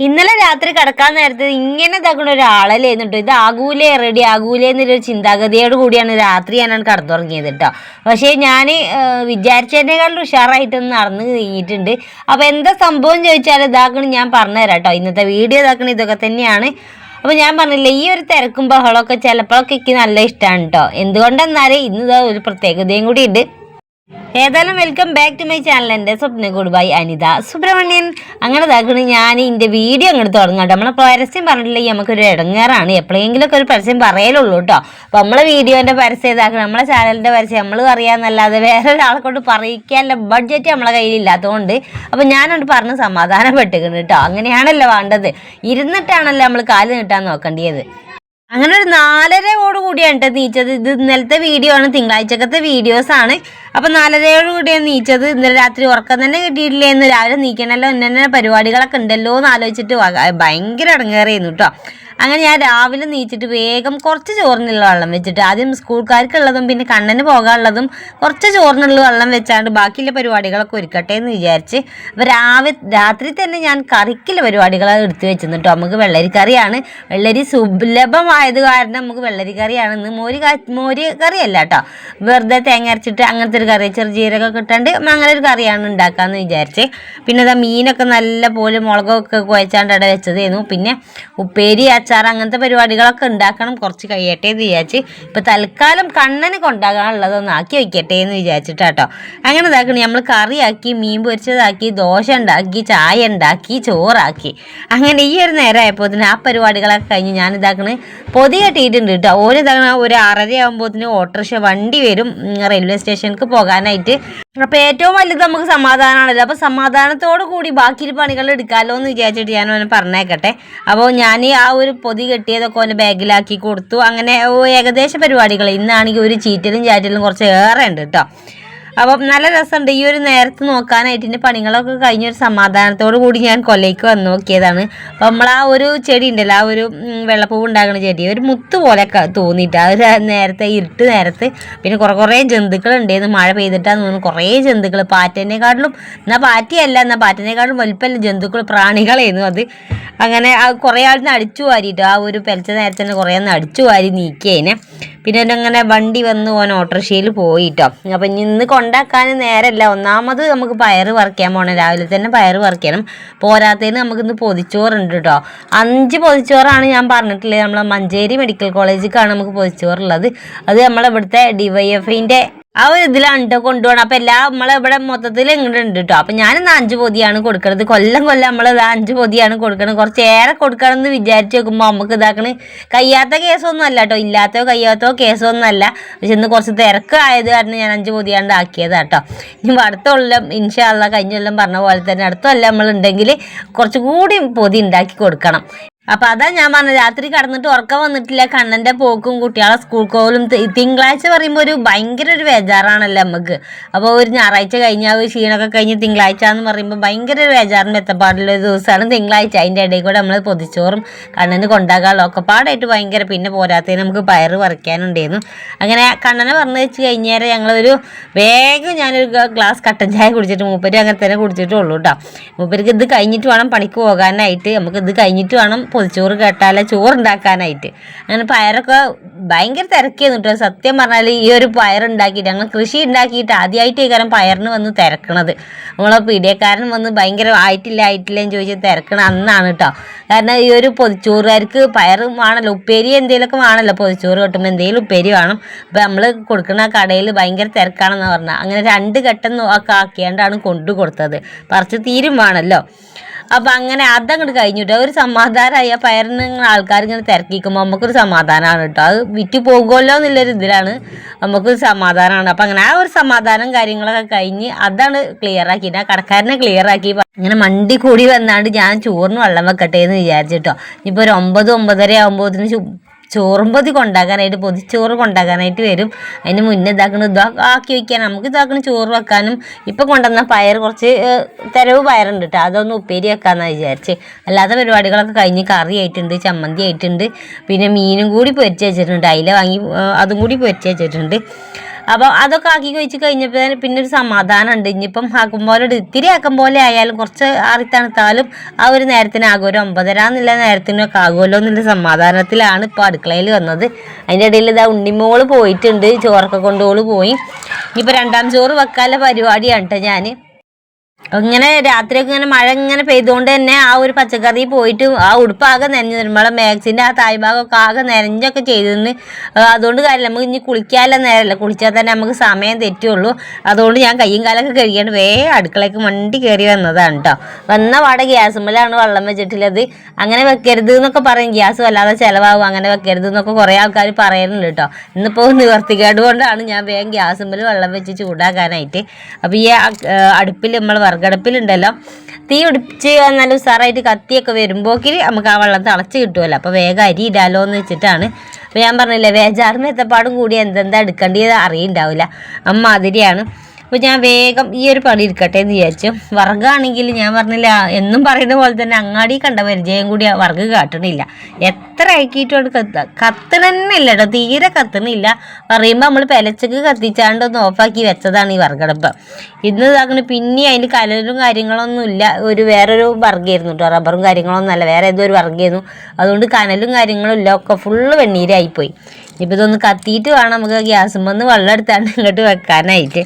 ഇന്നലെ രാത്രി കിടക്കാൻ നേരത്ത് ഇങ്ങനെ ഇതാക്കുന്ന ഒരാളല്ലേ എന്നിട്ടോ ഇത് ആകൂലേ റെഡി ആകൂലേ എന്നൊരു ചിന്താഗതിയോട് കൂടിയാണ് രാത്രി ഞാനാണ് കടന്നുറങ്ങിയത് കേട്ടോ പക്ഷേ ഞാൻ വിചാരിച്ചതിനേക്കാളും ഉഷാറായിട്ടൊന്ന് നടന്നു കഴിഞ്ഞിട്ടുണ്ട് അപ്പോൾ എന്താ സംഭവം ചോദിച്ചാൽ ഇതാക്കണം ഞാൻ പറഞ്ഞുതരാം കേട്ടോ ഇന്നത്തെ വീഡിയോ ഇതാക്കണ ഇതൊക്കെ തന്നെയാണ്. അപ്പോൾ ഞാൻ പറഞ്ഞില്ലേ ഈ ഒരു തിരക്കും ബഹളമൊക്കെ ചിലപ്പോഴൊക്കെ എനിക്ക് നല്ല ഇഷ്ടമാണ് കേട്ടോ എന്തുകൊണ്ടെന്നാൽ ഇന്ന് ഒരു പ്രത്യേകതയും കൂടി ഉണ്ട്. ഏതായാലും welcome back to my channel എന്റെ സ്വപ്ന ഗുഡ് ബൈ അനിത. സുബ്രഹ്മണ്യൻ അങ്ങനെ ഇതാക്കണം ഞാൻ എന്റെ വീഡിയോ അങ്ങോട്ട് തുടങ്ങാം നമ്മളെ പരസ്യം പറഞ്ഞിട്ടില്ലെങ്കിൽ നമുക്കൊരു ഇടങ്ങേറാണ്. എപ്പോഴെങ്കിലുമൊക്കെ ഒരു പരസ്യം പറയലുള്ളൂ കേട്ടോ. അപ്പോൾ നമ്മളെ വീഡിയോന്റെ പരസ്യം ഇതാക്കണം. നമ്മളെ ചാനലിന്റെ പരസ്യം നമ്മൾ അറിയാമെന്നല്ലാതെ വേറെ ഒരാളെ കൊണ്ട് പറയിക്കാനുള്ള ബഡ്ജറ്റ് നമ്മളെ കയ്യിലില്ലാത്തതുകൊണ്ട് അപ്പോൾ ഞാനോട് പറഞ്ഞ് സമാധാനപ്പെട്ടിരിക്കുന്നു കേട്ടോ. അങ്ങനെയാണല്ലോ വേണ്ടത്. ഇരുന്നിട്ടാണല്ലോ നമ്മൾ കാൽ നീട്ടാൻ നോക്കേണ്ടത് അങ്ങനെ ഒരു നാലരയോട് കേട്ടോ നീച്ചത്. ഇത് ഇന്നലത്തെ വീഡിയോ ആണ്. തിങ്കളാഴ്ചക്കത്തെ വീഡിയോസാണ് അപ്പൊ നാലരയോട് കൂടിയാണ് നീച്ചത് ഇന്നലെ രാത്രി ഉറക്കം തന്നെ കിട്ടിയിട്ടില്ലേ എന്ന് രാവിലെ നീക്കണല്ലോ ഇന്നെ പരിപാടികളൊക്കെ ഉണ്ടല്ലോ എന്ന് ആലോചിച്ചിട്ട് ഭയങ്കര ഇടങ്ങേറിയിരുന്നു കേട്ടോ അങ്ങനെ ഞാൻ രാവിലെ നീച്ചിട്ട് വേഗം കുറച്ച് ചോറിനുള്ള വെള്ളം വെച്ചിട്ട് ആദ്യം സ്കൂൾക്കാർക്കുള്ളതും പിന്നെ കണ്ണന് പോകാനുള്ളതും കുറച്ച് ചോറിനുള്ള വെള്ളം വെച്ചാണ്ട് ബാക്കിയുള്ള പരിപാടികളൊക്കെ ഒരുക്കട്ടെ എന്ന് വിചാരിച്ച് അപ്പോൾ രാവിലെ രാത്രി തന്നെ ഞാൻ കറിക്കുള്ള പരിപാടികൾ എടുത്തു വെച്ചിരുന്നു കേട്ടോ നമുക്ക് വെള്ളരി കറിയാണ്. വെള്ളരി സുലഭമായത് കാരണം നമുക്ക് വെള്ളരി കറിയാണ്. ഇന്ന് മോര് മോര് കറിയല്ല കേട്ടോ വെറുതെ തേങ്ങ അരച്ചിട്ട് അങ്ങനത്തെ ഒരു കറി ചെറുജീരകമൊക്കെ ഇട്ടാണ്ട് അങ്ങനെ ഒരു കറിയാണ് ഉണ്ടാക്കാമെന്ന് വിചാരിച്ച്. പിന്നെ അതാ മീനൊക്കെ നല്ല പോലെ മുളകൊക്കെ കുഴച്ചാണ്ട് അവിടെ വെച്ചതായിരുന്നു. പിന്നെ ഉപ്പേരി അച്ചാർ അങ്ങനത്തെ പരിപാടികളൊക്കെ ഉണ്ടാക്കണം കുറച്ച് കഴിയട്ടെ എന്ന് വിചാരിച്ച്. ഇപ്പം തൽക്കാലം കണ്ണന് കൊണ്ടാകാനുള്ളതൊന്ന് ആക്കി വയ്ക്കട്ടെ എന്ന് വിചാരിച്ചിട്ടാട്ടോ. അങ്ങനെ ഇതാക്കണേ നമ്മൾ കറിയാക്കി മീൻ പൊരിച്ചതാക്കി ദോശ ഉണ്ടാക്കി ചായ ഉണ്ടാക്കി ചോറാക്കി. അങ്ങനെ ഈ ഒരു നേരമായപ്പോൾ ആ പരിപാടികളൊക്കെ കഴിഞ്ഞ് ഞാൻ ഇതാക്കണേ പൊതി കെട്ടിയിട്ടുണ്ട് കേട്ടോ. ഓരോ തവണ ഒരു ആറര ആകുമ്പോൾ ഓട്ടോറിക്ഷ വണ്ടി വരും റെയിൽവേ സ്റ്റേഷനിലേക്ക് പോകാനായിട്ട്. അപ്പോൾ ഏറ്റവും വലുത് നമുക്ക് സമാധാനമാണല്ലോ അപ്പോൾ സമാധാനത്തോടു കൂടി ബാക്കി പണികൾ എടുക്കാമല്ലോ എന്ന് വിചാരിച്ചിട്ട് ഞാൻ അവനെ പറഞ്ഞേക്കട്ടെ. അപ്പോൾ ഞാൻ ആ ഒരു പൊതി കെട്ടിയതൊക്കെ അവന്റെ ബാഗിലാക്കി കൊടുത്തു. അങ്ങനെ ഏകദേശ പരിപാടികൾ. ഇന്നാണെങ്കിൽ ഒരു ചീറ്റലും ചാറ്റലും കുറച്ച് ഏറെ ഉണ്ട് കേട്ടോ. അപ്പം നല്ല രസമുണ്ട് ഈ ഒരു നേരത്ത് നോക്കാനായിട്ട് എന്റെ പണികളൊക്കെ കഴിഞ്ഞ ഒരു സമാധാനത്തോടു കൂടി ഞാൻ കൊല്ലയ്ക്ക് വന്ന് നോക്കിയതാണ്. അപ്പം നമ്മൾ ആ ഒരു ചെടി ഉണ്ടല്ലോ ആ ഒരു വെള്ളപ്പൂവ് ഉണ്ടാകുന്ന ചെടി ഒരു മുത്ത് പോലെ തോന്നിയിട്ട്. ആ ഒരു നേരത്തെ ഇരുട്ട് നേരത്ത് പിന്നെ കുറേ കുറേ ജന്തുക്കൾ ഉണ്ടായിരുന്നു മഴ പെയ്തിട്ടാന്ന് തോന്നുന്നു കുറേ ജന്തുക്കൾ പാറ്റേനെക്കാട്ടിലും എന്നാൽ പാറ്റയല്ല എന്നാൽ പാറ്റേനെക്കാട്ടിലും വലിപ്പമല്ല ജന്തുക്കൾ പ്രാണികളായിരുന്നു അത്. അങ്ങനെ ആ കുറേ ആളിന്ന് അടിച്ചു വാരിയിട്ട് ആ ഒരു പെലച്ച നേരത്തെ തന്നെ കുറേ ഒന്ന് അടിച്ചു വാരി നീക്കിയതിനെ പിന്നെ അങ്ങനെ വണ്ടി വന്ന് ഓൻ ഓട്ടോറിക്ഷയിൽ പോയിട്ടോ. അപ്പം ഇനി ഇന്ന് കൊണ്ടാക്കാൻ നേരമല്ല ഒന്നാമത് നമുക്ക് പയറ് പറിക്കാൻ പോകണം രാവിലെ തന്നെ പയറ് പറിക്കണം. പോരാത്തതിന് നമുക്ക് ഇന്ന് പൊതിച്ചോറുണ്ട് കേട്ടോ അഞ്ച് പൊതിച്ചോറാണ് ഞാൻ പറഞ്ഞിട്ടുള്ളത്. നമ്മളെ മഞ്ചേരി മെഡിക്കൽ കോളേജിലേക്കാണ് നമുക്ക് പൊതിച്ചോറുള്ളത്. അത് നമ്മളെ ഇവിടുത്തെ ഡിവൈഎഫിന്റെ ആ ഒരു ഇതിലാണ് കേട്ടോ കൊണ്ടുപോകണം അപ്പം എല്ലാ നമ്മളെ ഇവിടെ മൊത്തത്തിൽ ഇങ്ങോട്ട് ഉണ്ട് കേട്ടോ അപ്പം ഞാനിന്ന് അഞ്ച് പൊതിയാണ് കൊടുക്കുന്നത് കൊല്ലം കൊല്ലം നമ്മൾ ഇത് അഞ്ച് പൊതിയാണ് കൊടുക്കണത്. കുറച്ച് ഏറെ കൊടുക്കണം എന്ന് വിചാരിച്ച് നോക്കുമ്പോൾ നമുക്ക് ഇതാക്കണ. കഴിയാത്ത കേസൊന്നും അല്ല കേട്ടോ ഇല്ലാത്തോ കഴിയാത്തോ കേസൊന്നും അല്ല. പക്ഷെ ഇന്ന് കുറച്ച് തിരക്ക് ആയത് കാരണം ഞാൻ അഞ്ച് പൊതിയാണ്ട് ആക്കിയതാ കേട്ടോ ഇനി അടുത്ത കൊല്ലം ഇൻഷാല്ല കഴിഞ്ഞ പറഞ്ഞ പോലെ തന്നെ അടുത്ത കൊല്ലം നമ്മളുണ്ടെങ്കിൽ കുറച്ചുകൂടി പൊതി ഉണ്ടാക്കി കൊടുക്കണം. അപ്പൊ അതാ ഞാൻ പറഞ്ഞത് രാത്രി കടന്നിട്ട് ഉറക്കം വന്നിട്ടില്ല കണ്ണന്റെ പോക്കും കുട്ടികളെ സ്കൂൾ കോലും തിങ്കളാഴ്ച പറയുമ്പോൾ ഒരു ഭയങ്കര ഒരു ബേജാറാണല്ലോ നമുക്ക് അപ്പോൾ ഒരു ഞായറാഴ്ച കഴിഞ്ഞ ഒരു ക്ഷീണമൊക്കെ കഴിഞ്ഞ് തിങ്കളാഴ്ച എന്ന് പറയുമ്പോൾ ഭയങ്കര ഒരു ബേജാറിന് എത്തപ്പാടുള്ള ഒരു ദിവസമാണ് തിങ്കളാഴ്ച. അതിന്റെ ഇടയിൽ കൂടെ നമ്മൾ പൊതിച്ചോറും കണ്ണന് കൊണ്ടാകാനുള്ള ഒക്കെ പാടായിട്ട് ഭയങ്കര പിന്നെ പോരാത്തതിന് നമുക്ക് പയറ് പറിക്കാനുണ്ടായിരുന്നു. അങ്ങനെ കണ്ണനെ പറഞ്ഞു വെച്ച് കഴിഞ്ഞാൽ ഞങ്ങളൊരു വേഗം ഞാനൊരു ഗ്ലാ- ഗ്ലാസ് കട്ടൻ ചായ കുടിച്ചിട്ട് മൂപ്പര് അങ്ങനെ തന്നെ കുടിച്ചിട്ടുള്ളൂ കേട്ടോ മൂപ്പർക്ക് ഇത് കഴിഞ്ഞിട്ട് വേണം പണിക്ക് പോകാനായിട്ട്. നമുക്ക് ഇത് കഴിഞ്ഞിട്ട് വേണം പൊതിച്ചോറ് കേട്ടാലേ ചോറ് ഉണ്ടാക്കാനായിട്ട് അങ്ങനെ പയറൊക്കെ ഭയങ്കര തിരക്കിയെന്ന് കേട്ടോ സത്യം പറഞ്ഞാൽ ഈ ഒരു പയറുണ്ടാക്കിയിട്ട് ഞങ്ങൾ കൃഷി ഉണ്ടാക്കിയിട്ട് ആദ്യമായിട്ട് ഈ കാലം പയറിന് വന്ന് തിരക്കണത്. നമ്മളെ പീഡിയക്കാരൻ വന്ന് ഭയങ്കര ആയിട്ടില്ല ആയിട്ടില്ല എന്ന് ചോദിച്ച് തിരക്കണ അന്നാണ് കേട്ടോ കാരണം ഈ ഒരു പൊതിച്ചോറുകാർക്ക് പയറും വേണമല്ലോ ഉപ്പേരി എന്തെങ്കിലുമൊക്കെ വേണമല്ലോ പൊതിച്ചോറ് കിട്ടുമ്പോൾ എന്തെങ്കിലും ഉപ്പേരി വേണം. അപ്പോൾ നമ്മൾ കൊടുക്കുന്ന കടയിൽ ഭയങ്കര തിരക്കാണെന്ന് പറഞ്ഞാൽ അങ്ങനെ രണ്ട് ഘട്ടം ഒക്കെ ആക്കിയാണ്ടാണ് കൊണ്ടു കൊടുത്തത്. പറിച്ച് തീരും വേണമല്ലോ അപ്പം അങ്ങനെ അതങ്ങോട്ട് കഴിഞ്ഞിട്ടോ. ഒരു സമാധാനമായി പയറിന് ആൾക്കാർ ഇങ്ങനെ തിരക്കിക്കുമ്പോൾ നമുക്കൊരു സമാധാനമാണ് കേട്ടോ അത് വിറ്റ് പോകുമല്ലോ എന്നുള്ളൊരു ഇതിലാണ് നമുക്കൊരു സമാധാനമാണ് അപ്പം അങ്ങനെ ആ ഒരു സമാധാനം കാര്യങ്ങളൊക്കെ കഴിഞ്ഞ് അതാണ് ക്ലിയർ ആക്കി. ആ കടക്കാരനെ ക്ലിയർ ആക്കി. ഇങ്ങനെ മണ്ടി കൂടി വന്നാണ്ട് ഞാൻ ചോറിന് വെള്ളം വെക്കട്ടെ എന്ന് വിചാരിച്ചിട്ടോ. ഇനിയിപ്പോൾ ഒരു ഒമ്പത് ഒമ്പതര ആകുമ്പോഴത്തേന് ചോറും പൊതി കൊണ്ടാക്കാനായിട്ട് പൊതിച്ചോറ് കൊണ്ടാക്കാനായിട്ട് വരും. അതിന് മുന്നേ ഇതാക്കണ ഇതാ ആക്കി വെക്കാൻ നമുക്ക് ഇതാക്കണ ചോറ് വെക്കാനും ഇപ്പം കൊണ്ടുവന്ന പയർ കുറച്ച് തിരവ് പയറുണ്ട് കേട്ടോ അതൊന്ന് ഉപ്പേരി വെക്കാമെന്നാണ് വിചാരിച്ച്. അല്ലാത്ത പരിപാടികളൊക്കെ കഴിഞ്ഞ് കറി ആയിട്ടുണ്ട് ചമ്മന്തി ആയിട്ടുണ്ട്. പിന്നെ മീനും കൂടി പൊരിച്ച് വെച്ചിട്ടുണ്ട്. അയില വാങ്ങി അതും കൂടി പൊരിച്ച് വെച്ചിട്ടുണ്ട്. അപ്പോൾ അതൊക്കെ ആക്കി കഴിച്ച് കഴിഞ്ഞപ്പോൾ പിന്നെ ഒരു സമാധാനം ഉണ്ട് ഇനിയിപ്പം ആക്കും പോലെ ഇത്തിരി ആക്കും പോലെ ആയാലും കുറച്ച് ആറി തണുത്താലും ആ ഒരു നേരത്തിനാകും ഒരു ഒമ്പതര എന്നുള്ള നേരത്തിനൊക്കെ ആകുമല്ലോ എന്നുള്ള സമാധാനത്തിലാണ് ഇപ്പോൾ അടുക്കളയിൽ വന്നത്. അതിന്റെ ഇടയിൽ ഇതാ ഉണ്ണിമോൾ പോയിട്ടുണ്ട്. ചോറൊക്കെ കൊണ്ടോൾ പോയി. ഇനിയിപ്പോൾ രണ്ടാം ചോറ് വെക്കാനുള്ള പരിപാടിയാണ് കേട്ടോ ഞാൻ ഇങ്ങനെ രാത്രിയൊക്കെ ഇങ്ങനെ മഴ ഇങ്ങനെ പെയ്തുകൊണ്ട് തന്നെ ആ ഒരു പച്ചക്കറി പോയിട്ട് ആ ഉടുപ്പാകെ നനഞ്ഞു നമ്മളെ മാക്സിന്റെ ആ തായ്ഭാഗമൊക്കെ ആകെ നനഞ്ഞൊക്കെ ചെയ്തിരുന്നു. അതുകൊണ്ട് കാര്യമില്ല. നമുക്ക് ഇനി കുളിക്കാനുള്ള നേരമല്ല. കുളിച്ചാൽ തന്നെ നമുക്ക് സമയം തെറ്റുള്ളൂ. അതുകൊണ്ട് ഞാൻ കയ്യും കാലൊക്കെ കഴുകിയാണ് വേ അടുക്കളയ്ക്ക് വണ്ടി കയറി വന്നതാണ് കേട്ടോ വന്ന പാടെ ഗ്യാസുമ്മലാണ് വെള്ളം വെച്ചിട്ടുള്ളത്. അങ്ങനെ വെക്കരുത് എന്നൊക്കെ പറയും. ഗ്യാസ് വല്ലാതെ ചിലവാകും. അങ്ങനെ വെക്കരുത് എന്നൊക്കെ കുറേ ആൾക്കാർ പറയുന്നുണ്ട് കേട്ടോ ഇന്നിപ്പോൾ നിവർത്തിക്കേട് കൊണ്ടാണ് ഞാൻ വേഗം ഗ്യാസുമ്മൽ വെള്ളം വെച്ച് ചൂടാക്കാനായിട്ട്. അപ്പോൾ ഈ അടുപ്പിൽ നമ്മൾ വിറകടുപ്പിലുണ്ടല്ലോ തീ പിടിച്ച് എന്നാലും സാറായിട്ട് കത്തിയൊക്കെ വരുമ്പോക്കിൽ നമുക്ക് ആ വെള്ളം തിളച്ച് കിട്ടുമല്ലോ അപ്പോൾ വേഗം അരി ഇടാലോ എന്ന് വെച്ചിട്ടാണ്. അപ്പോൾ ഞാൻ പറഞ്ഞില്ലേ വേജാറിന് എത്തപ്പാടും കൂടി എന്തെന്താ എടുക്കേണ്ടത് അറിയുണ്ടാവില്ല അമ്മാതിരിയാണ്. അപ്പോൾ ഞാൻ വേഗം ഈ ഒരു പണി ഇരിക്കട്ടെ എന്ന് വിചാരിച്ചു. വർഗാണെങ്കിൽ ഞാൻ പറഞ്ഞില്ല എന്നും പറയുന്ന പോലെ തന്നെ അങ്ങാടി കണ്ട പരിചയം കൂടി വർഗ് കാട്ടണില്ല. എത്ര ആക്കിയിട്ടുണ്ട് കത്ത കത്തണന്നില്ല കേട്ടോ തീരെ കത്തണില്ല. പറയുമ്പോൾ നമ്മൾ പെലച്ചക്ക് കത്തിച്ചാണ്ട് ഒന്ന് ഓഫാക്കി വെച്ചതാണ് ഈ വർഗടപ്പ്. ഇന്ന് ഇതാക്കണ പിന്നെ അതിന് കലരും കാര്യങ്ങളൊന്നും ഇല്ല. ഒരു വേറൊരു വർഗമായിരുന്നു കേട്ടോ റബ്ബറും കാര്യങ്ങളൊന്നും അല്ല. വേറെ ഏതോ ഒരു വർഗമായിരുന്നു അതുകൊണ്ട് കനലും കാര്യങ്ങളും ഇല്ല ഒക്കെ ഫുള്ള് വെണ്ണീരായിപ്പോയി. ഇപ്പം ഇതൊന്ന് കത്തിയിട്ട് വേണം നമുക്ക് ഗ്യാസുമ്പോൾ വെള്ളം എടുത്താണ്ട് ഇങ്ങോട്ട് വെക്കാനായിട്ട്.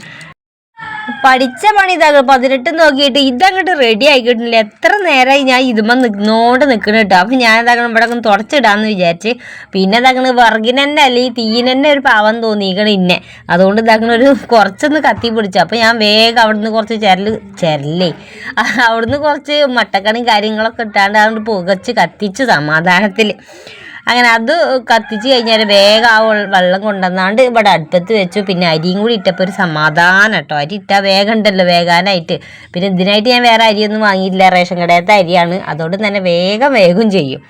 പഠിച്ച പണി ഇതാ പതിനെട്ട് നോക്കിയിട്ട് ഇതങ്ങോട്ട് റെഡി ആയിക്കിട്ടില്ല. എത്ര നേരമായി ഞാൻ ഇതുമ നിന്നോണ്ട് നിൽക്കണം കേട്ടോ. അപ്പം ഞാൻ ഇതാക്കണം ഇവിടെ ഒന്ന് തുടച്ചിടാന്ന് വിചാരിച്ച് പിന്നെ ഇതാക്കണ വർഗിനെന്നെ അല്ല ഈ തീനെന്നെ ഒരു പാവം തോന്നിയിക്കണ ഇന്നെ. അതുകൊണ്ട് ഇതാക്കണ ഒരു കുറച്ചൊന്ന് കത്തി പിടിച്ചു. അപ്പം ഞാൻ വേഗം അവിടുന്ന് കുറച്ച് ചെരൽ ചെരലേ അവിടുന്ന് കുറച്ച് മട്ടക്കണിയും കാര്യങ്ങളൊക്കെ ഇട്ടാണ്ട് അതുകൊണ്ട് പുകച്ച് കത്തിച്ച് സമാധാനത്തിൽ അങ്ങനെ അത് കത്തിച്ച് കഴിഞ്ഞാൽ വേഗം ആ വെള്ളം കൊണ്ടുവന്നാണ്ട് ഇവിടെ അടുപ്പത്ത് വെച്ചു. പിന്നെ അരിയും കൂടി ഇട്ടപ്പോൾ ഒരു സമാധാനം കേട്ടോ. അരി ഇട്ടാൽ വേഗം ഉണ്ടല്ലോ വേഗാനായിട്ട് പിന്നെ ഇതിനായിട്ട് ഞാൻ വേറെ അരിയൊന്നും വാങ്ങിയില്ല റേഷൻ കടയത്തെ അരിയാണ്. അതുകൊണ്ട് തന്നെ വേഗം വേഗം ചെയ്യും.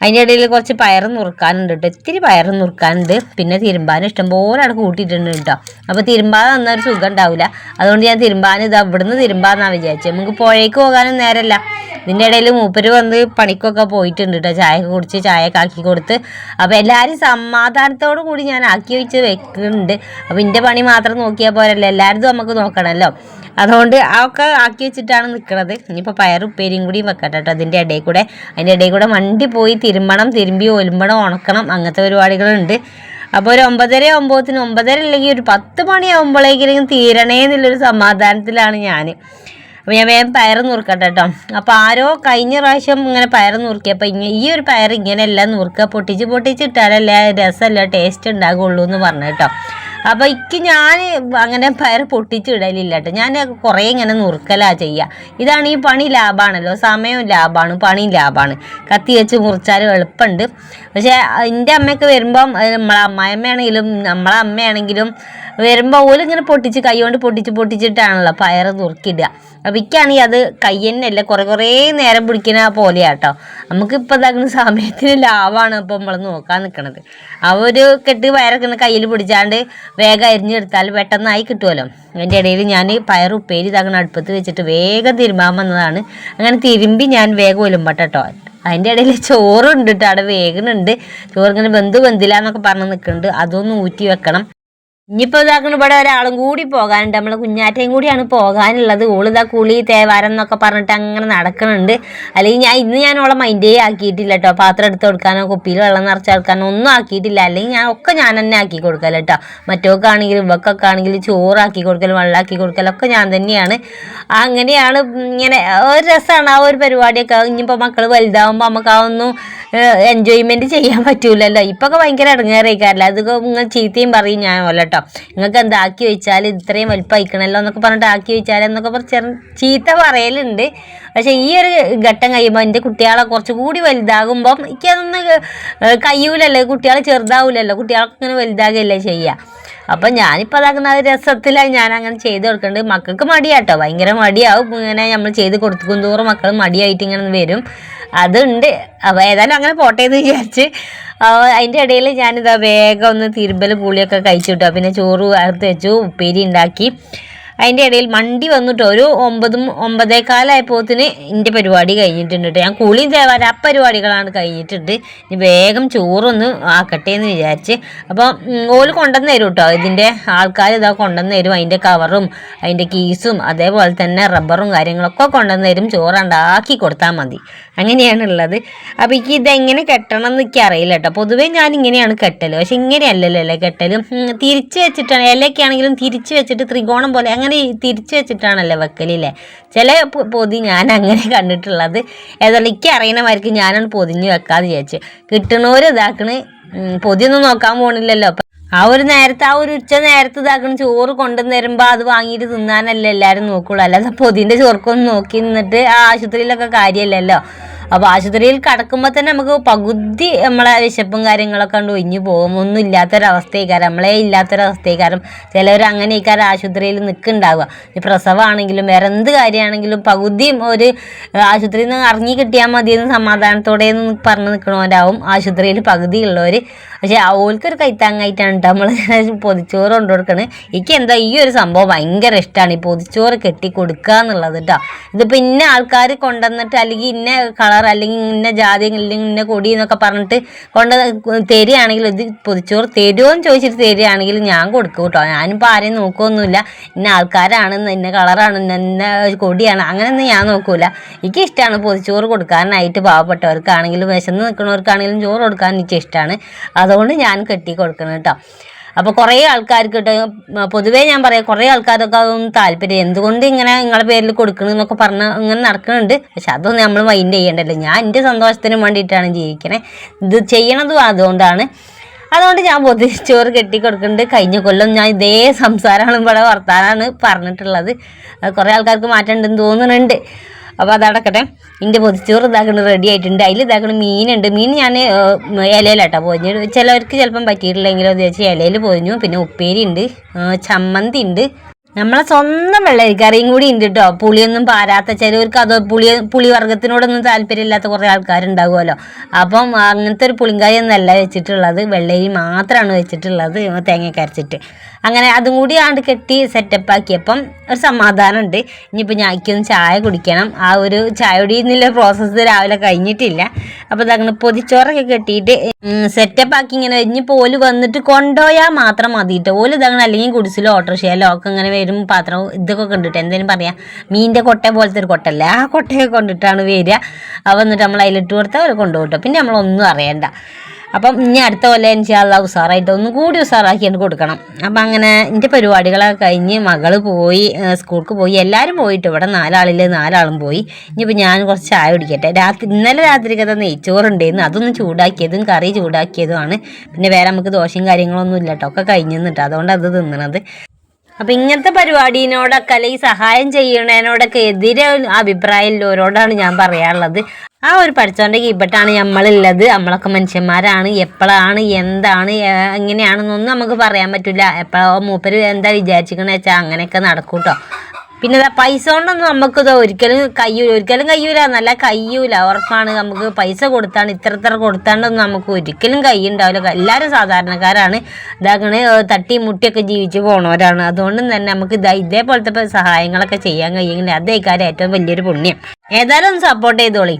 അതിന്റെ ഇടയിൽ കുറച്ച് പയർ നുറുക്കാനുണ്ട് കേട്ടോ. ഇത്തിരി പയർ നുറുക്കാനുണ്ട്. പിന്നെ തിരുമ്പാനും ഇഷ്ടംപോലെ അവിടെ കൂട്ടിയിട്ടുണ്ട് കേട്ടോ. അപ്പോൾ തിരുമ്പാൻ ഒരു സുഖം ഉണ്ടാവില്ല. അതുകൊണ്ട് ഞാൻ തിരുമ്പാൻ ഇത് അവിടുന്ന് തിരുമ്പാന്നാണ് വിചാരിച്ചത് നമുക്ക് പുഴയ്ക്ക് പോകാനും നേരമല്ല ഇതിന്റെ ഇടയിൽ മൂപ്പര് വന്ന് പണിക്കൊക്കെ പോയിട്ടുണ്ട് കേട്ടോ ചായ കുടിച്ച് ചായ ആക്കി കൊടുത്ത്. അപ്പോൾ എല്ലാവരും സമാധാനത്തോടു കൂടി ഞാൻ ആക്കി വെച്ച് വെക്കുന്നുണ്ട്. അപ്പോൾ എന്റെ പണി മാത്രം നോക്കിയാൽ പോരല്ലോ. എല്ലാവരും നമുക്ക് നോക്കണമല്ലോ അതുകൊണ്ട് അതൊക്കെ ആക്കി വെച്ചിട്ടാണ് നിൽക്കുന്നത് ഇനിയിപ്പോൾ പയർ ഉപ്പേരിയും കൂടി വെക്കട്ടെ കേട്ടോ അതിന്റെ ഇടയിൽ കൂടെ അതിന്റെ ഇടയിൽ കൂടെ വണ്ടി പോയി തിരുമ്പണം തിരുമ്പി ഒലുമ്പണം ഉണക്കണം. അങ്ങനത്തെ പരിപാടികളുണ്ട്. അപ്പോൾ ഒരു ഒമ്പതര ഒമ്പതിന് ഒമ്പതര അല്ലെങ്കിൽ ഒരു പത്ത് മണിയാകുമ്പോഴേക്കും തീരണേ എന്നുള്ളൊരു സമാധാനത്തിലാണ് ഞാൻ അപ്പോൾ ഞാൻ വേഗം പയർ നുറുക്കട്ടെ കേട്ടോ അപ്പോൾ ആരോ കഴിഞ്ഞ പ്രാവശ്യം ഇങ്ങനെ പയർ നുറുക്കി. അപ്പോൾ ഇങ്ങനെ ഈ ഒരു പയർ ഇങ്ങനെയല്ല നുറുക്കുക. പൊട്ടിച്ച് പൊട്ടിച്ചിട്ടാലല്ലേ രസമല്ല ടേസ്റ്റ് ഉണ്ടാകുള്ളൂ എന്ന് പറഞ്ഞു കേട്ടോ അപ്പോൾ ഇക്ക് ഞാൻ അങ്ങനെ പയർ പൊട്ടിച്ചിടലില്ല കേട്ടോ ഞാൻ കുറേ ഇങ്ങനെ നുറുക്കലാ ചെയ്യുക ഇതാണ് ഈ പണി ലാഭമാണല്ലോ സമയവും ലാഭമാണ് പണിയും ലാഭമാണ് കത്തി വെച്ച് മുറിച്ചാൽ എളുപ്പമുണ്ട് പക്ഷേ എന്റെ അമ്മയൊക്കെ വരുമ്പം നമ്മളെ അമ്മായിമ്മയാണെങ്കിലും നമ്മളെ അമ്മയാണെങ്കിലും വരുമ്പോൾ ഓലിങ്ങനെ പൊട്ടിച്ച് കൈ കൊണ്ട് പൊട്ടിച്ച് പൊട്ടിച്ചിട്ടാണല്ലോ പയർ തുറക്കിടുക അപ്പോൾ ഇക്കാണെങ്കിൽ അത് കൈ തന്നെയല്ല കുറേ കുറേ നേരം പിടിക്കുന്ന പോലെയാട്ടോ. നമുക്കിപ്പോൾ ഇതാക്കുന്ന സമയത്തിന് ലാഭമാണ് ഇപ്പോൾ നമ്മൾ നോക്കാൻ നിൽക്കണത് ആ ഒരു കെട്ട് പയറൊക്കെ കയ്യിൽ പിടിച്ചാണ്ട് വേഗം അരിഞ്ഞെടുത്താൽ പെട്ടെന്നായി കിട്ടുമല്ലോ അതിന്റെ ഇടയിൽ ഞാൻ പയർ ഉപ്പേരി ഇതാക്കുന്ന അടുപ്പത്ത് വെച്ചിട്ട് വേഗം തിരുമ്പാൻ വന്നതാണ്. അങ്ങനെ തിരുമ്പി ഞാൻ വേഗം ഒലുമ്പട്ടോ അതിന്റെ ഇടയിൽ ചോറുണ്ട് കേട്ടോ അവിടെ വേഗനുണ്ട് ചോറ് ഇങ്ങനെ ബന്ധു ബന്ധില്ല എന്നൊക്കെ പറഞ്ഞ് നിൽക്കുന്നുണ്ട് അതൊന്ന് ഊറ്റി വെക്കണം. ഇനിയിപ്പോൾ ഇതാക്കുന്ന ഇവിടെ ഒരാളും കൂടി പോകാനുണ്ട്. നമ്മളെ കുഞ്ഞാറ്റയും കൂടിയാണ് പോകാനുള്ളത്. ഓളിതാ കുളി തേവാരം എന്നൊക്കെ പറഞ്ഞിട്ട് അങ്ങനെ നടക്കുന്നുണ്ട് അല്ലെങ്കിൽ ഞാൻ ഇന്ന് ഞാൻ ഓളെ മൈൻഡേ ആക്കിയിട്ടില്ല കേട്ടോ പാത്രം എടുത്ത് കൊടുക്കാനോ കുപ്പിയിൽ വെള്ളം നിറച്ച് കൊടുക്കാനോ ഒന്നും ആക്കിയിട്ടില്ല. അല്ലെങ്കിൽ ഞാൻ ഒക്കെ ഞാൻ തന്നെ ആക്കി കൊടുക്കല കേട്ടോ മറ്റോക്കാണെങ്കിലും ഇവക്കൊക്കെ ആണെങ്കിലും ചോറാക്കി കൊടുക്കൽ വെള്ളമാക്കി കൊടുക്കലൊക്കെ ഞാൻ തന്നെയാണ്. അങ്ങനെയാണ് ഇങ്ങനെ ഒരു രസമാണ് ആ ഒരു പരിപാടിയൊക്കെ. ഇനിയിപ്പോൾ മക്കൾ വലുതാവുമ്പോൾ നമുക്ക് ആ ഒന്നും എൻജോയ്മെന്റ് ചെയ്യാൻ പറ്റൂലല്ലോ. ഇപ്പൊക്കെ ഭയങ്കര ഇടങ്ങേറിയിക്കാറില്ല അത് നിങ്ങൾ ചീത്തയും പറയും ഞാൻ കേട്ടോ നിങ്ങൾക്ക് എന്താക്കി വെച്ചാൽ ഇത്രയും വലുപ്പമായിക്കണല്ലോ എന്നൊക്കെ പറഞ്ഞിട്ട് ആക്കി വെച്ചാൽ എന്നൊക്കെ പറഞ്ഞ് ചീത്ത പറയലുണ്ട്. പക്ഷേ ഈ ഒരു ഘട്ടം കഴിയുമ്പോൾ എന്റെ കുട്ടികളെ കുറച്ചുകൂടി വലുതാകുമ്പം എനിക്കതൊന്ന് കഴിയൂലല്ലോ. കുട്ടികൾ ചെറുതാവില്ലല്ലോ കുട്ടികളൊക്കെ ഇങ്ങനെ വലുതാകുകയല്ലേ ചെയ്യുക അപ്പം ഞാനിപ്പോൾ അതാക്കുന്ന ആ ഒരു രസത്തിലായി ഞാൻ അങ്ങനെ ചെയ്ത് കൊടുക്കുന്നുണ്ട് മക്കൾക്ക് മടിയാട്ടോ. ഭയങ്കര മടിയാവും. ഇങ്ങനെ നമ്മൾ ചെയ്ത് കൊടുക്കും തോറും മക്കൾ മടിയായിട്ട് ഇങ്ങനെ വരും. അതുണ്ട്. അപ്പോൾ ഏതായാലും അങ്ങനെ പോട്ടെ എന്ന് വിചാരിച്ച്. അതിന്റെ ഇടയിൽ ഞാനിതാ വേഗം ഒന്ന് തിരുമ്പൽ പുളിയൊക്കെ കഴിച്ചു കിട്ടുക പിന്നെ ചോറ് വറുത്ത് വെച്ചു ഉപ്പേരി ഉണ്ടാക്കി. അതിന്റെ ഇടയിൽ മണ്ടി വന്നിട്ട് ഒരു ഒമ്പതും ഒമ്പതേക്കാലായപ്പോത്തിന് എന്റെ പരിപാടി കഴിഞ്ഞിട്ടുണ്ട് കേട്ടോ. ഞാൻ കുളിയും തേവാര ആ പരിപാടികളാണ് കഴിഞ്ഞിട്ടുണ്ട്. ഇനി വേഗം ചോറൊന്ന് ആക്കട്ടെ എന്ന് വിചാരിച്ച്. അപ്പോൾ ഓൽ കൊണ്ടുവന്ന് തരും കേട്ടോ. ഇതിന്റെ ആൾക്കാർ ഇതാ കൊണ്ടുവന്ന് തരും. അതിന്റെ കവറും അതിന്റെ കീസും അതേപോലെ തന്നെ റബ്ബറും കാര്യങ്ങളൊക്കെ കൊണ്ടുവന്ന് തരും. ചോറ് ഉണ്ടാക്കി കൊടുത്താൽ മതി. അങ്ങനെയാണുള്ളത്. അപ്പോൾ എനിക്ക് ഇതെങ്ങനെ കെട്ടണം എന്ന് എനിക്ക് അറിയില്ല കേട്ടോ. പൊതുവേ ഞാൻ ഇങ്ങനെയാണ് കെട്ടൽ പക്ഷെ ഇങ്ങനെയല്ലല്ലോ അല്ലേ കെട്ടലും. ഉം, തിരിച്ച് വെച്ചിട്ടാണ്. ഇലയൊക്കെ ആണെങ്കിലും തിരിച്ച് വെച്ചിട്ട് ത്രികോണം പോലെ അങ്ങനെ തിരിച്ചു വെച്ചിട്ടാണല്ലോ വെക്കലില്ലേ? ചില പൊതി ഞാൻ അങ്ങനെ കണ്ടിട്ടുള്ളത്. ഏതായാലും എനിക്ക് അറിയണമായിരിക്കും ഞാനാണ് പൊതിഞ്ഞ് വെക്കാന്ന് വിചാരിച്ചു. കിട്ടണവർ ഇതാക്കണ്. പൊതിയൊന്നും നോക്കാൻ പോണില്ലല്ലോ. ആ ഒരു നേരത്തെ ആ ഒരു ഉച്ച നേരത്തെ ഇതാക്കണ. ചോറ് കൊണ്ടുവന്ന് തരുമ്പോൾ അത് വാങ്ങിയിട്ട് തിന്നാനല്ലേ എല്ലാവരും നോക്കുള്ളൂ. അല്ലാതെ പൊതിന്റെ ചോർക്കൊന്നും നോക്കി നിന്നിട്ട് ആ ആശുപത്രിയിലൊക്കെ കാര്യമല്ലല്ലോ അപ്പോൾ ആശുപത്രിയിൽ കിടക്കുമ്പോൾ തന്നെ നമുക്ക് പകുതി നമ്മളെ വിശപ്പും കാര്യങ്ങളൊക്കെ കൊണ്ട് ഒഴിഞ്ഞു പോകും. ഒന്നും ഇല്ലാത്തൊരവസ്ഥയ്ക്കാരം. നമ്മളെ ഇല്ലാത്തൊരവസ്ഥയ്ക്കാരം. ചിലവർ അങ്ങനെയൊക്കെ ആശുപത്രിയിൽ നിൽക്കുന്നുണ്ടാവുക ഈ പ്രസവമാണെങ്കിലും വേറെ എന്ത് കാര്യമാണെങ്കിലും പകുതിയും ഒരു ആശുപത്രിയിൽ നിന്ന് ഇറങ്ങി കിട്ടിയാൽ മതിയെന്ന് സമാധാനത്തോടെ പറഞ്ഞ് നിൽക്കണവരാവും ആശുപത്രിയിൽ പകുതി ഉള്ളവർ പക്ഷേ ഓൽക്കൊരു കൈത്താങ്ങായിട്ടാണ് കേട്ടോ നമ്മൾ പൊതിച്ചോറ് കൊണ്ടു കൊടുക്കണത് എനിക്ക് എന്താ ഈ ഒരു സംഭവം ഭയങ്കര ഇഷ്ടമാണ് ഈ പൊതിച്ചോറ് കെട്ടി കൊടുക്കുക എന്നുള്ളത് കേട്ടോ ഇതിപ്പോൾ ഇന്ന ആൾക്കാർ കൊണ്ടുവന്നിട്ട് അല്ലെങ്കിൽ ഇന്ന കളർ അല്ലെങ്കിൽ ഇന്ന ജാതി അല്ലെങ്കിൽ ഇന്ന കൊടി എന്നൊക്കെ പറഞ്ഞിട്ട് കൊണ്ട് തരികയാണെങ്കിൽ ഇത് പൊതിച്ചോറ് തരുമോ എന്ന് ചോദിച്ചിട്ട് തരികയാണെങ്കിൽ ഞാൻ കൊടുക്കും കേട്ടോ ഞാനിപ്പോൾ ആരെയും നോക്കുകയൊന്നുമില്ല ഇന്ന ആൾക്കാരാണ് ഇന്ന കളറാണ് ഇന്ന കൊടിയാണ്. അങ്ങനെയൊന്നും ഞാൻ നോക്കൂല. എനിക്ക് ഇഷ്ടമാണ് പൊതിച്ചോറ് കൊടുക്കാനായിട്ട് പാവപ്പെട്ടവർക്കാണെങ്കിലും വിശന്ന് നിൽക്കുന്നവർക്കാണെങ്കിലും ചോറ് കൊടുക്കാൻ എനിക്ക് ഇഷ്ടമാണ് അതുകൊണ്ട് ഞാൻ കെട്ടി കൊടുക്കണം കേട്ടോ അപ്പോൾ കുറേ ആൾക്കാർക്ക് പൊതുവേ ഞാൻ പറയാം കുറേ ആൾക്കാരൊക്കെ അതൊന്നും താല്പര്യം എന്തുകൊണ്ട് ഇങ്ങനെ നിങ്ങളെ പേരിൽ കൊടുക്കണമെന്നൊക്കെ പറഞ്ഞ് ഇങ്ങനെ നടക്കുന്നുണ്ട് പക്ഷെ അതൊന്നും നമ്മൾ മൈൻഡ് ചെയ്യേണ്ടല്ലോ ഞാൻ എന്റെ സന്തോഷത്തിന് വേണ്ടിയിട്ടാണ് ജീവിക്കണേ. ഇത് ചെയ്യണതും അതുകൊണ്ടാണ്. അതുകൊണ്ട് ഞാൻ പൊതിച്ചോറ് കെട്ടി കൊടുക്കുന്നുണ്ട് കഴിഞ്ഞ കൊല്ലം ഞാൻ ഇതേ സംസാരമാണ് ഇവിടെ വർത്താനാണ് പറഞ്ഞിട്ടുള്ളത്. കുറേ ആൾക്കാർക്ക് മാറ്റം ഉണ്ടെന്ന് തോന്നുന്നുണ്ട്. അപ്പോൾ അതടക്കട്ടെ. എന്റെ പൊതിച്ചോറ് ഇതാക്കണ റെഡി ആയിട്ടുണ്ട്. അതിൽ ഇതാക്കണ മീനുണ്ട്. മീൻ ഞാൻ ഇലയിലാട്ടോ പൊതിഞ്ഞ് ചിലവർക്ക് ചിലപ്പം പറ്റിയിട്ടില്ലെങ്കിലും അത് വെച്ച് ഇലയിൽ പൊതിഞ്ഞു. പിന്നെ ഉപ്പേരി ഉണ്ട്. ചമ്മന്തി ഉണ്ട്. നമ്മളെ സ്വന്തം വെള്ളരിക്കറിയും കൂടി ഉണ്ട് കേട്ടോ പുളിയൊന്നും പാരാത്ത ചിലവർക്ക് അത് പുളി പുളി വർഗത്തിനോടൊന്നും താല്പര്യമില്ലാത്ത കുറേ ആൾക്കാരുണ്ടാകുമല്ലോ. അപ്പം അങ്ങനത്തെ ഒരു പുളിങ്കായ ഒന്നല്ല വെച്ചിട്ടുള്ളത്. വെള്ളരി മാത്രമാണ് വെച്ചിട്ടുള്ളത്. തേങ്ങയൊക്കെ അരച്ചിട്ട്. അങ്ങനെ അതും കൂടി ആണ്ട് കെട്ടി സെറ്റപ്പ് ആക്കിയപ്പം ഒരു സമാധാനമുണ്ട്. ഇനിയിപ്പോൾ ഞാക്കൊന്ന് ചായ കുടിക്കണം. ആ ഒരു ചായ കുടിയെന്നുള്ള പ്രോസസ്സ് രാവിലെ കഴിഞ്ഞിട്ടില്ല. അപ്പോൾ അതങ്ങനെ പൊതിച്ചോറൊക്കെ കെട്ടിയിട്ട് സെറ്റപ്പ് ആക്കി ഇങ്ങനെ ഇനിയിപ്പോൾ ഓൽ വന്നിട്ട് കൊണ്ടുപോയാൽ മാത്രം മതിയിട്ട് ഓൽ ഇതങ്ങനെ അല്ലെങ്കിൽ കുടിസിലോ ഓട്ടോറിക്ഷയിലോ ഒക്കെ ഇങ്ങനെ വരും പാത്രം ഇതൊക്കെ കണ്ടിട്ട് എന്തെങ്കിലും പറയാം മീനിന്റെ കൊട്ട പോലത്തെ ഒരു കൊട്ടല്ലേ ആ കൊട്ടയൊക്കെ കൊണ്ടിട്ടാണ് വരിക. അത് എന്നിട്ട് നമ്മൾ അതിലിട്ട് കൊടുത്താൽ അവർ കൊണ്ടുപോകും കേട്ടോ പിന്നെ നമ്മളൊന്നും അറിയണ്ട. അപ്പം ഇനി അടുത്ത കൊല്ലം ഇൻഷാല്ല ഉസാറായിട്ട് ഒന്നും കൂടി ഉസാറാക്കിയിട്ട് കൊടുക്കണം. അപ്പം അങ്ങനെ എന്റെ പരിപാടികളൊക്കെ കഴിഞ്ഞ് മകൾ പോയി സ്കൂൾക്ക് പോയി. എല്ലാവരും പോയിട്ട് ഇവിടെ നാലാളിൽ നാലാളും പോയി. ഇനിയിപ്പോൾ ഞാൻ കുറച്ച് ചായ കുടിക്കട്ടെ. രാത്രി ഇന്നലെ രാത്രിക്കത്തെ നെയ്ച്ചോറുണ്ടായിരുന്നു അതൊന്ന് ചൂടാക്കിയതും കറി ചൂടാക്കിയതുമാണ് പിന്നെ വേറെ നമുക്ക് ദോശയും കാര്യങ്ങളൊന്നും ഇല്ല കേട്ടോ ഒക്കെ കഴിഞ്ഞു നിന്നിട്ട്. അതുകൊണ്ട് അത് തിന്നണത്. അപ്പൊ ഇങ്ങനത്തെ പരിപാടിനോടൊക്കെ അല്ലെങ്കിൽ സഹായം ചെയ്യണതിനോടൊക്കെ എതിരെ അഭിപ്രായം ഉള്ളവരോടാണ് ഞാൻ പറയാനുള്ളത് ആ ഒരു പഠിച്ചോണ്ട് കീപ്പട്ടാണ് നമ്മളുള്ളത്. നമ്മളൊക്കെ മനുഷ്യന്മാരാണ്. എപ്പോഴാണ് എന്താണ് എങ്ങനെയാണെന്നൊന്നും നമുക്ക് പറയാൻ പറ്റില്ല എപ്പോഴോ മൂപ്പര് എന്താ വിചാരിച്ചിക്കണെന്ന് വെച്ചാൽ അങ്ങനെയൊക്കെ നടക്കും കേട്ടോ പിന്നെ ഇതാ പൈസ കൊണ്ടൊന്നും നമുക്ക് ഇതോ ഒരിക്കലും കയ്യൂല. ഒരിക്കലും കയ്യൂല. നല്ല കയ്യൂല. ഉറപ്പാണ് നമുക്ക് പൈസ കൊടുത്താണ് ഇത്ര ഇത്ര കൊടുത്താണ്ടൊന്നും നമുക്ക് ഒരിക്കലും കൈയുണ്ടാവില്ല എല്ലാവരും സാധാരണക്കാരാണ്. ഇതാക്കണ തട്ടി മുട്ടിയൊക്കെ ജീവിച്ച് പോണവരാണ്. അതുകൊണ്ട് തന്നെ നമുക്ക് ഇതാ ഇതേപോലത്തെ സഹായങ്ങളൊക്കെ ചെയ്യാൻ കഴിയുമെങ്കിൽ അതേ കാര്യം ഏറ്റവും വലിയൊരു പുണ്യം. ഏതായാലും ഒന്ന് സപ്പോർട്ട് ചെയ്തോളി.